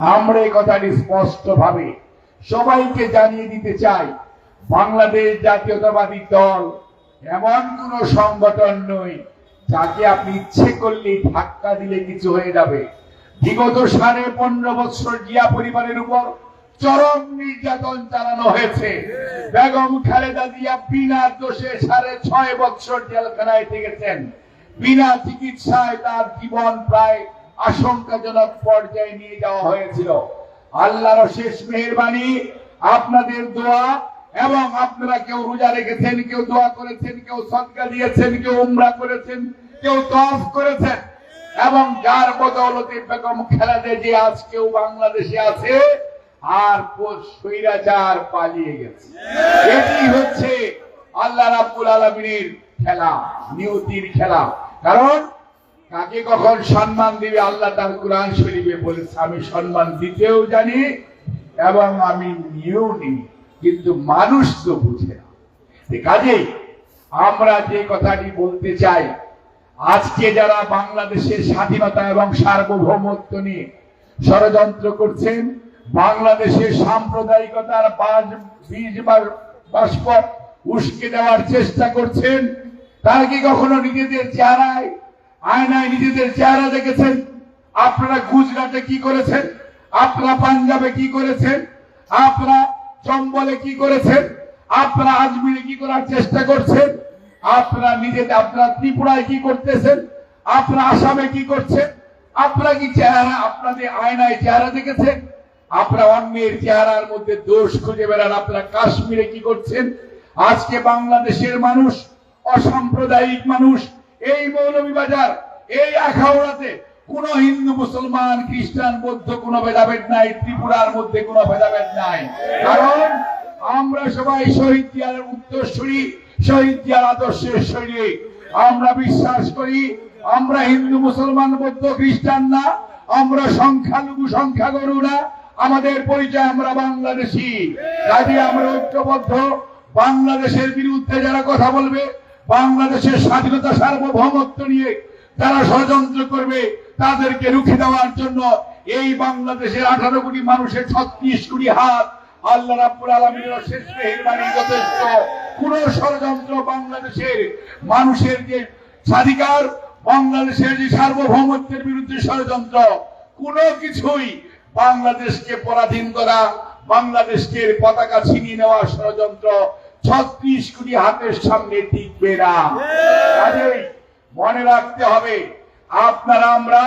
আমরা এই কথাটি স্পষ্ট ভাবে সবাইকে জানিয়ে দিতে চাই, বাংলাদেশ জাতীয়তাবাদী দল এমন কোন সংগঠন নয় যাকে আপনি ইচ্ছে করলেই ধাক্কা দিলে কিছু হয়ে যাবে। বিগত সাড়ে পনেরো বছর জিয়া পরিবারের উপর চরম নির্যাতন চালানো হয়েছে। বেগম খালেদা জিয়া বিনা দোষে সাড়ে ছয় বছর জেলখানায় থেকেছেন বিনা চিকিৎসায় তার জীবন প্রায় আশঙ্কাজনক পর্যায়ে নিয়ে যাওয়া হয়েছিল। আল্লাহর শেষ মেহরবানি, আপনাদের দোয়া এবং আপনারা কেউ রোজা রেখেছেন, কেউ দোয়া করেছেন, কেউ সদকা দিয়েছেন, কেউ উমরা করেছেন, কেউ তফ করেছেন এবং যার বদৌলতে বেগম খেলাতে যে আজকেও বাংলাদেশে আছে, আর স্বৈরাচার পালিয়ে গেছে। এটি হচ্ছে আল্লাহ রাব্বুল আলমিনের খেলা, নিয়তির খেলা। কারণ কাকে কখন সম্মান দিবে? আল্লাহ তার কোরআন শরীফে বলেছে, আমি সম্মান দিতেও জানি এবং আমি নিয়েও নিই। কিন্তু মানুষ তো বুঝে না। এ কাজেই আমরা যে কথাটি বলতে চাই, আজকে যারা বাংলাদেশের স্বাধীনতা এবং সার্বভৌমত্ব নিয়ে ষড়যন্ত্র করছেন, বাংলাদেশের সাম্প্রদায়িকতার উস্কে দেওয়ার চেষ্টা করছেন, তারা কি কখনো নিজেদের চেহারায় আয়নায় নিজেদের চেহারা দেখেছেন। আপনারা গুজরাটে কি করেছেন? আপনারা পাঞ্জাবে কি করেছেন? আপনারা চম্বলে কি করেছেন? আপনারা আজমিরে কি করার চেষ্টা করছেন? আপনারা নিজেদের, আপনারা ত্রিপুরায় কি করতেছেন? আপনারা আসামে কি করছেন? আপনারা কি চেহারা, আপনাদের আয়নায় চেহারা দেখেছেন? আপনারা অন্যের চেহারার মধ্যে দোষ খুঁজে বেড়ান। আপনারা কাশ্মীরে কি করছেন? আজকে বাংলাদেশের মানুষ, অসাম্প্রদায়িক মানুষ এই মৌলভীবাজার এই আখাউড়াতে কোন হিন্দু, মুসলমান, খ্রিস্টান, বৌদ্ধ কোনো ভেদাভেদ নাই, ত্রিপুরার মধ্যে কোনো ভেদাভেদ নাই। কারণ আমরা সবাই শহীদ জিয়ার উত্তরসূরি, শহীদ জিয়ার আদর্শের সৈনিক। আমরা বিশ্বাস করি, আমরা হিন্দু, মুসলমান, বৌদ্ধ, খ্রিস্টান না, আমরা সংখ্যালঘু, সংখ্যাগরু না, আমাদের পরিচয় আমরা বাংলাদেশি। কাজে আমরা ঐক্যবদ্ধ, বাংলাদেশের বিরুদ্ধে যারা কথা বলবে বাংলাদেশের স্বাধীনতা সার্বভৌমত্ব নিয়ে যারা ষড়যন্ত্র করবে, তাদেরকে রুখে দেওয়ার জন্য এই বাংলাদেশের আঠারো কোটি মানুষের ছত্রিশ কোটি হাত আল্লাহ রাব্বুল শেষ মেহরবানি যথেষ্ট। কোন ষড়যন্ত্র বাংলাদেশের মানুষের যে স্বাধিকার, বাংলাদেশের যে সার্বভৌমত্বের বিরুদ্ধে ষড়যন্ত্র, কোনো কিছুই বাংলাদেশকে পরাধীন করা, বাংলাদেশকে পতাকা ছিনিয়ে নেওয়া ষড়যন্ত্র ছত্রিশ কোটি হাতের সামনে টিকবে না। কাজেই মনে রাখতে হবে আপনারা আমরা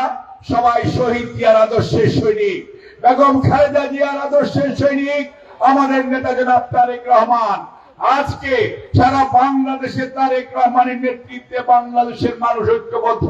সবাই শহীদ জিয়ার আদর্শের সৈনিক। বেগম খালেদা জিয়ার আদর্শের সৈনিক আমাদের নেতা জনাব তারেক রহমান। আজকে সারা বাংলাদেশে তারেক রহমানের নেতৃত্বে বাংলাদেশের মানুষ ঐক্যবদ্ধ।